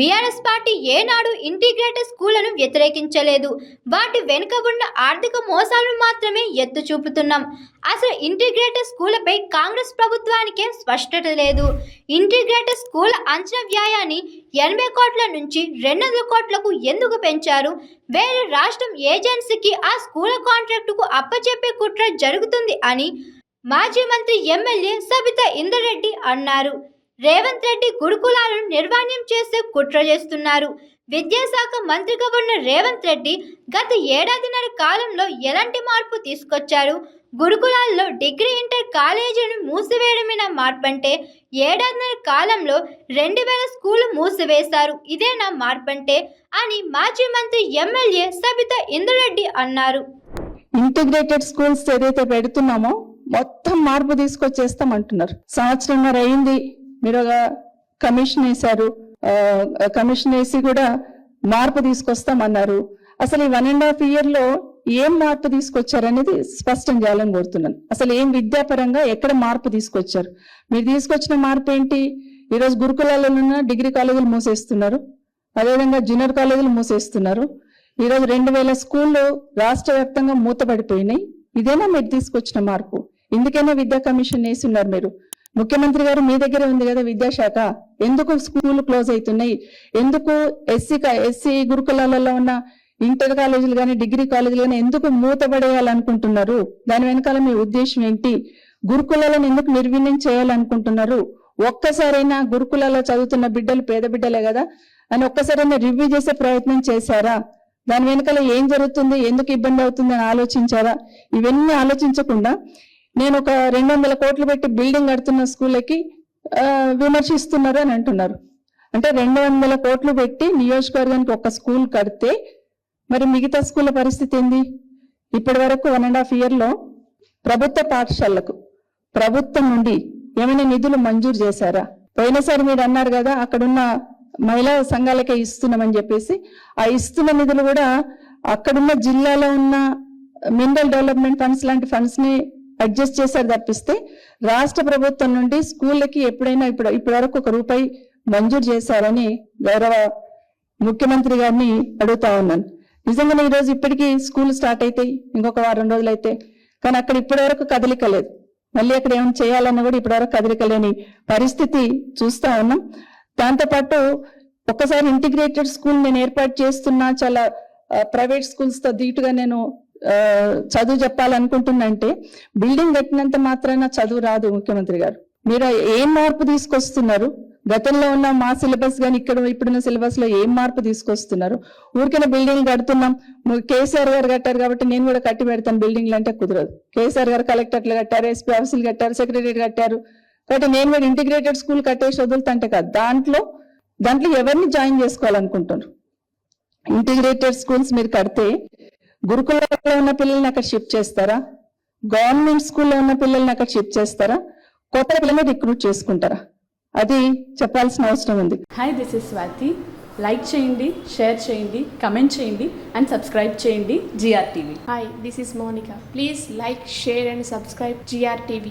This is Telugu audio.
బీఆర్ఎస్ పార్టీ ఏనాడు ఇంటిగ్రేటెడ్ స్కూళ్ళను వ్యతిరేకించలేదు. వాటి వెనుక ఉన్న ఆర్థిక మోసాలను మాత్రమే ఎత్తు చూపుతున్నాం. అసలు ఇంటిగ్రేటెడ్ స్కూళ్ళపై కాంగ్రెస్ ప్రభుత్వానికే స్పష్టత లేదు. ఇంటిగ్రేటెడ్ స్కూల్ అంచనా వ్యయాన్ని ఎనభై కోట్ల నుంచి రెండు వందల కోట్లకు ఎందుకు పెంచారు? వేరే రాష్ట్రం ఏజెన్సీకి ఆ స్కూల్ కాంట్రాక్టుకు అప్పచెప్పే కుట్ర జరుగుతుంది అని మాజీ మంత్రి ఎమ్మెల్యే సబితా ఇందరెడ్డి అన్నారు. రేవంత్ రెడ్డి గురుకులాలను నిర్వాణ్యం చేసే కుట్ర చేస్తున్నారు. విద్యాశాఖ మంత్రిగా ఉన్న రేవంత్ రెడ్డి గత ఏడాదిన్నర కాలంలో ఎలాంటి మార్పు తీసుకొచ్చారు? గురుకులాల్లో డిగ్రీ ఇంటర్ కాలేజీని మూసివేయడమైన మార్పంటే? ఏడాదిన్నర కాలంలో రెండు వేల స్కూలు మూసివేశారు. ఇదేనా మార్పంటే? అని మాజీ మంత్రి ఎమ్మెల్యే సబితా ఇందురెడ్డి అన్నారు. ఇంటిగ్రేటెడ్ స్కూల్స్ ఏదైతే పెడుతున్నామో మొత్తం మార్పు తీసుకొచ్చేస్తాం అంటున్నారు సంవత్సరంన్నర అయింది. మీరు కమిషన్ వేశారు. కమిషన్ వేసి కూడా మార్పు తీసుకొస్తామన్నారు. అసలు ఈ వన్ అండ్ హాఫ్ ఇయర్లో ఏం మార్పు తీసుకొచ్చారనేది స్పష్టం చేయాలని కోరుతున్నాను. అసలు ఏం విద్యాపరంగా ఎక్కడ మార్పు తీసుకొచ్చారు? మీరు తీసుకొచ్చిన మార్పు ఏంటి? ఈరోజు గురుకులాలలో ఉన్న డిగ్రీ కాలేజీలు మూసేస్తున్నారు. అదేవిధంగా జూనియర్ కాలేజీలు మూసేస్తున్నారు. ఈరోజు రెండు వేల స్కూళ్ళు రాష్ట్ర వ్యాప్తంగా మూతపడిపోయినాయి. ఇదేనా మీరు తీసుకొచ్చిన మార్పు? ఇందుకైనా విద్యా కమిషన్ వేసి ఉన్నారు మీరు? ముఖ్యమంత్రి గారు మీ దగ్గరే ఉంది కదా విద్యాశాఖ? ఎందుకు స్కూల్ క్లోజ్ అవుతున్నాయి? ఎందుకు ఎస్సీ ఎస్సీ గురుకులాలలో ఉన్న ఇంటర్ కాలేజీలు కానీ డిగ్రీ కాలేజీలు కానీ ఎందుకు మూతపడేయాలనుకుంటున్నారు దాని వెనకాల మీ ఉద్దేశం ఏంటి? గురుకులాలను ఎందుకు నిర్వీణ్యం చేయాలనుకుంటున్నారు? ఒక్కసారైనా గురుకులాల్లో చదువుతున్న బిడ్డలు పేద బిడ్డలే కదా? అని ఒక్కసారైనా రివ్యూ చేసే ప్రయత్నం చేశారా? దాని వెనకాల ఏం జరుగుతుంది? ఎందుకు ఇబ్బంది అవుతుంది? అని ఆలోచించారా? ఇవన్నీ ఆలోచించకుండా నేను ఒక రెండు వందల కోట్లు పెట్టి బిల్డింగ్ కడుతున్న స్కూళ్ళకి విమర్శిస్తున్నారు అని అంటున్నారు. అంటే రెండు వందల కోట్లు పెట్టి నియోజకవర్గానికి ఒక స్కూల్ కడితే మరి మిగతా స్కూళ్ళ పరిస్థితి ఏంది? ఇప్పటి వరకు వన్ అండ్ హాఫ్ ఇయర్లో ప్రభుత్వ పాఠశాలలకు ప్రభుత్వం నుండి ఏమైనా నిధులు మంజూరు చేశారా? పోయినసారి మీరు అన్నారు కదా అక్కడున్న మహిళా సంఘాలకే ఇస్తున్నామని చెప్పేసి ఆ ఇస్తున్న నిధులు కూడా అక్కడున్న జిల్లాలో ఉన్న మినరల్ డెవలప్మెంట్ ఫండ్స్ లాంటి ఫండ్స్ని అడ్జస్ట్ చేశారు తప్పిస్తే రాష్ట్ర ప్రభుత్వం నుండి స్కూళ్ళకి ఎప్పుడైనా ఇప్పుడు ఇప్పటి వరకు ఒక రూపాయి మంజూరు చేశారని గౌరవ ముఖ్యమంత్రి గారిని అడుగుతా ఉన్నాను. నిజంగానే ఈరోజు ఇప్పటికీ స్కూల్ స్టార్ట్ అవుతాయి ఇంకొక వారం రోజులు అయితే కానీ అక్కడ ఇప్పటి వరకు కదలిక లేదు. మళ్ళీ అక్కడ ఏమైనా చేయాలన్నా కూడా ఇప్పటి వరకు కదలిక లేని పరిస్థితి చూస్తా ఉన్నాం. దాంతోపాటు ఒక్కసారి ఇంటిగ్రేటెడ్ స్కూల్ నేను ఏర్పాటు చేస్తున్నా చాలా ప్రైవేట్ స్కూల్స్తో దీటుగా ధీటుగా నేను చదువు చెప్పాలనుకుంటుందంటే బిల్డింగ్ కట్టినంత మాత్రాన చదువు రాదు ముఖ్యమంత్రి గారు. మీరు ఏం మార్పు తీసుకొస్తున్నారు? గతంలో ఉన్న మా సిలబస్ కానీ ఇక్కడ ఇప్పుడున్న సిలబస్లో ఏం మార్పు తీసుకొస్తున్నారు? ఊరికైనా బిల్డింగ్ కడుతున్నాం. కేసీఆర్ గారు కట్టారు కాబట్టి నేను కూడా కట్టి పెడతాను. బిల్డింగ్లు అంటే కుదరదు. కేసీఆర్ గారు కలెక్టర్లు కట్టారు ఎస్పీ ఆఫీసులు కట్టారు సెక్రటరీ కట్టారు. కాబట్టి నేను కూడా ఇంటిగ్రేటెడ్ స్కూల్ కట్టేసి వదులుతుంటే కాదు. దాంట్లో దాంట్లో ఎవరిని జాయిన్ చేసుకోవాలనుకుంటున్నారు? ఇంటిగ్రేటెడ్ స్కూల్స్ మీరు కడితే గురుకులంలో ఉన్న పిల్లల్ని అక్కడ షిఫ్ట్ చేస్తారా? గవర్నమెంట్ స్కూల్లో ఉన్న పిల్లల్ని అక్కడ షిఫ్ట్ చేస్తారా? కొత్త పిల్లల్ని రిక్రూట్ చేసుకుంటారా? అది చెప్పాల్సిన అవసరం ఉంది. Hi this is Swathi like చేయండి షేర్ చేయండి కమెంట్ చేయండి అండ్ సబ్స్క్రైబ్ చేయండి G R TV Hi, this is Monica. Please like, share, and subscribe GRTV.